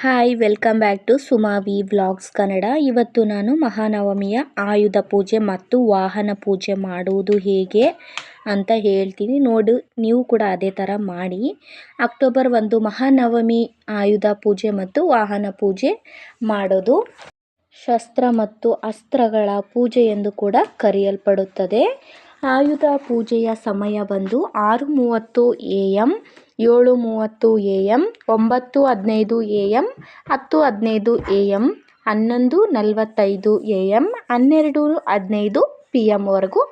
Hi welcome back to Sumavi vlogs Kannada ಇವತ್ತು ನಾನು ಮಹಾನವಮಿಯ ಆಯುಧ ಪೂಜೆ ಮತ್ತು ವಾಹನ ಪೂಜೆ ಮಾಡುವುದು ಹೇಗೆ ಅಂತ ಹೇಳ್ತೀನಿ ನೋಡು ನೀವು ಕೂಡ ಅದೇ ಥರ ಮಾಡಿ ಅಕ್ಟೋಬರ್ ಒಂದು ಮಹಾನವಮಿ ಆಯುಧ ಪೂಜೆ ಮತ್ತು ವಾಹನ ಪೂಜೆ ಮಾಡೋದು ಶಸ್ತ್ರ ಮತ್ತು ಅಸ್ತ್ರಗಳ ಪೂಜೆ ಎಂದು ಕೂಡ ಕರೆಯಲ್ಪಡುತ್ತದೆ ಆಯುಧ ಪೂಜೆಯ ಸಮಯ ಬಂದು ಆರು ಮೂವತ್ತು ಎ ಎಂ ಏಳು ಮೂವತ್ತು ಎ ಎಂ ಒಂಬತ್ತು ಹದಿನೈದು ಎ ಎಂ ಹತ್ತು ಹದಿನೈದು ಎ ಎಂ ಹನ್ನೊಂದು ನಲವತ್ತೈದು ಎ ಎಂ ಹನ್ನೆರಡು ಹದಿನೈದು ಪಿ ಎಮ್ವರೆಗೂ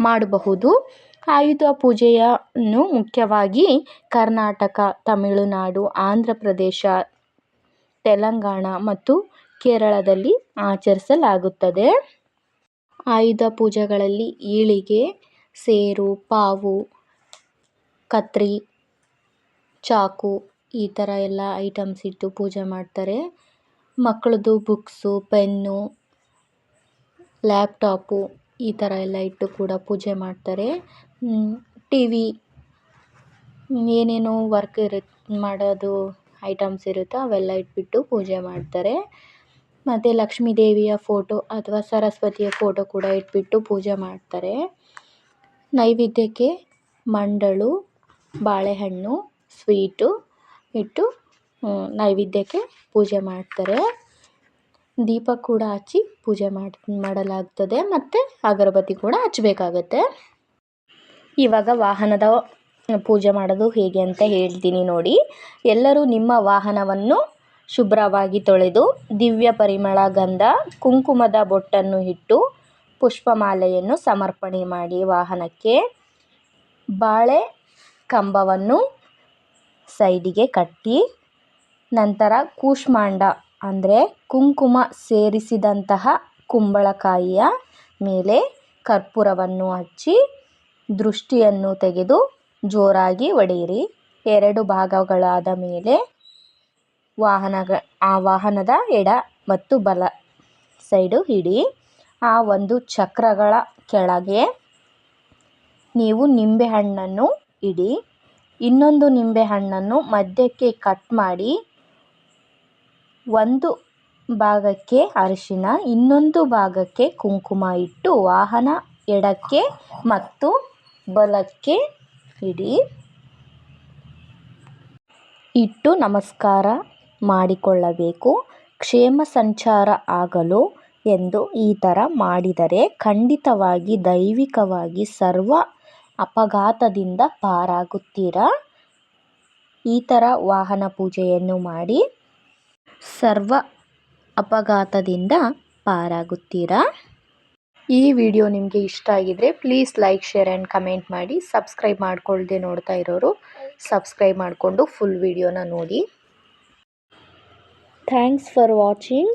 ಮಾಡಬಹುದು. ಆಯುಧ ಪೂಜೆಯನ್ನು ಮುಖ್ಯವಾಗಿ ಕರ್ನಾಟಕ, ತಮಿಳುನಾಡು, ಆಂಧ್ರ ಪ್ರದೇಶ, ತೆಲಂಗಾಣ ಮತ್ತು ಕೇರಳದಲ್ಲಿ ಆಚರಿಸಲಾಗುತ್ತದೆ. ಆಯುಧ ಪೂಜೆಗಳಲ್ಲಿ ಈಳಿಗೆ ಸೇರು, ಪಾವು, ಕತ್ರಿ ಚಾಕು ಈ ಥರ ಎಲ್ಲ ಐಟಮ್ಸ್ ಇಟ್ಟು ಪೂಜೆ ಮಾಡ್ತಾರೆ. ಮಕ್ಕಳದ್ದು ಬುಕ್ಸು ಪೆನ್ನು ಲ್ಯಾಪ್ಟಾಪು ಈ ಥರ ಎಲ್ಲ ಇಟ್ಟು ಕೂಡ ಪೂಜೆ ಮಾಡ್ತಾರೆ. ಟಿ ವಿ ಏನೇನೋ ವರ್ಕ್ ಇರುತ್ತೆ ಮಾಡೋದು ಐಟಮ್ಸ್ ಇರುತ್ತೋ ಅವೆಲ್ಲ ಇಟ್ಬಿಟ್ಟು ಪೂಜೆ ಮಾಡ್ತಾರೆ. ಮತ್ತು ಲಕ್ಷ್ಮೀ ದೇವಿಯ ಫೋಟೋ ಅಥವಾ ಸರಸ್ವತಿಯ ಫೋಟೋ ಕೂಡ ಇಟ್ಬಿಟ್ಟು ಪೂಜೆ ಮಾಡ್ತಾರೆ. ನೈವೇದ್ಯಕ್ಕೆ ಮಂಡಳು, ಬಾಳೆಹಣ್ಣು ಸ್ವೀಟು ಇಟ್ಟು ನೈವೇದ್ಯಕ್ಕೆ ಪೂಜೆ ಮಾಡ್ತಾರೆ. ದೀಪ ಕೂಡ ಹಚ್ಚಿ ಪೂಜೆ ಮಾಡಿ, ಮಾಡಲಾಗ್ತದೆ ಮತ್ತು ಅಗರಬತ್ತಿ ಕೂಡ ಹಚ್ಬೇಕಾಗತ್ತೆ ಇವಾಗ ವಾಹನದ ಪೂಜೆ ಮಾಡೋದು ಹೇಗೆ ಅಂತ ಹೇಳ್ತೀನಿ ನೋಡಿ. ಎಲ್ಲರೂ ನಿಮ್ಮ ವಾಹನವನ್ನು ಶುಭ್ರವಾಗಿ ತೊಳೆದು, ದಿವ್ಯ ಪರಿಮಳ ಗಂಧ, ಕುಂಕುಮದ ಬೊಟ್ಟನ್ನು ಇಟ್ಟು ಪುಷ್ಪಮಾಲೆಯನ್ನು ಸಮರ್ಪಣೆ ಮಾಡಿ ವಾಹನಕ್ಕೆ. ಬಾಳೆ ಕಂಬವನ್ನು ಸೈಡಿಗೆ ಕಟ್ಟಿ ನಂತರ ಕೂಷ್ಮಾಂಡ ಅಂದರೆ ಕುಂಕುಮ ಸೇರಿಸಿದಂತಹ ಕುಂಬಳಕಾಯಿಯ ಮೇಲೆ ಕರ್ಪೂರವನ್ನು ಹಚ್ಚಿ ದೃಷ್ಟಿಯನ್ನು ತೆಗೆದು ಜೋರಾಗಿ ಹೊಡೆಯಿರಿ ಎರಡು ಭಾಗಗಳಾದ ಮೇಲೆ ವಾಹನಗ, ಆ ವಾಹನದ ಎಡ ಮತ್ತು ಬಲ ಸೈಡು ಇಡಿ ಆ ಒಂದು ಚಕ್ರಗಳ ಕೆಳಗೆ ನೀವು ನಿಂಬೆಹಣ್ಣನ್ನು ಇಡಿ. ಇನ್ನೊಂದು ನಿಂಬೆಹಣ್ಣನ್ನು ಮಧ್ಯಕ್ಕೆ ಕಟ್ ಮಾಡಿ ಒಂದು ಭಾಗಕ್ಕೆ ಅರಿಶಿನ, ಇನ್ನೊಂದು ಭಾಗಕ್ಕೆ ಕುಂಕುಮ ಇಟ್ಟು ವಾಹನ ಎಡಕ್ಕೆ ಮತ್ತು ಬಲಕ್ಕೆ ಇಡಿ. ಇಟ್ಟು ನಮಸ್ಕಾರ ಮಾಡಿಕೊಳ್ಳಬೇಕು. ಕ್ಷೇಮ ಸಂಚಾರ ಆಗಲು ಎಂದು ಈ ಥರ ಮಾಡಿದರೆ ಖಂಡಿತವಾಗಿ ದೈವಿಕವಾಗಿ ಸರ್ವ ಅಪಘಾತದಿಂದ ಪಾರಾಗುತ್ತೀರಾ? ಈ ಥರ ವಾಹನ ಪೂಜೆಯನ್ನು ಮಾಡಿ ಸರ್ವ ಅಪಘಾತದಿಂದ ಪಾರಾಗುತ್ತೀರಾ? ಈ ವಿಡಿಯೋ ನಿಮಗೆ ಇಷ್ಟ ಆಗಿದ್ರೆ please like share and comment ಮಾಡಿ. ಸಬ್ಸ್ಕ್ರೈಬ್ ಮಾಡ್ಕೊಳ್ಳದೆ ನೋಡ್ತಾ ಇರೋರು ಸಬ್ಸ್ಕ್ರೈಬ್ ಮಾಡಿಕೊಂಡು ಫುಲ್ ವಿಡಿಯೋನ ನೋಡಿ. Thanks for watching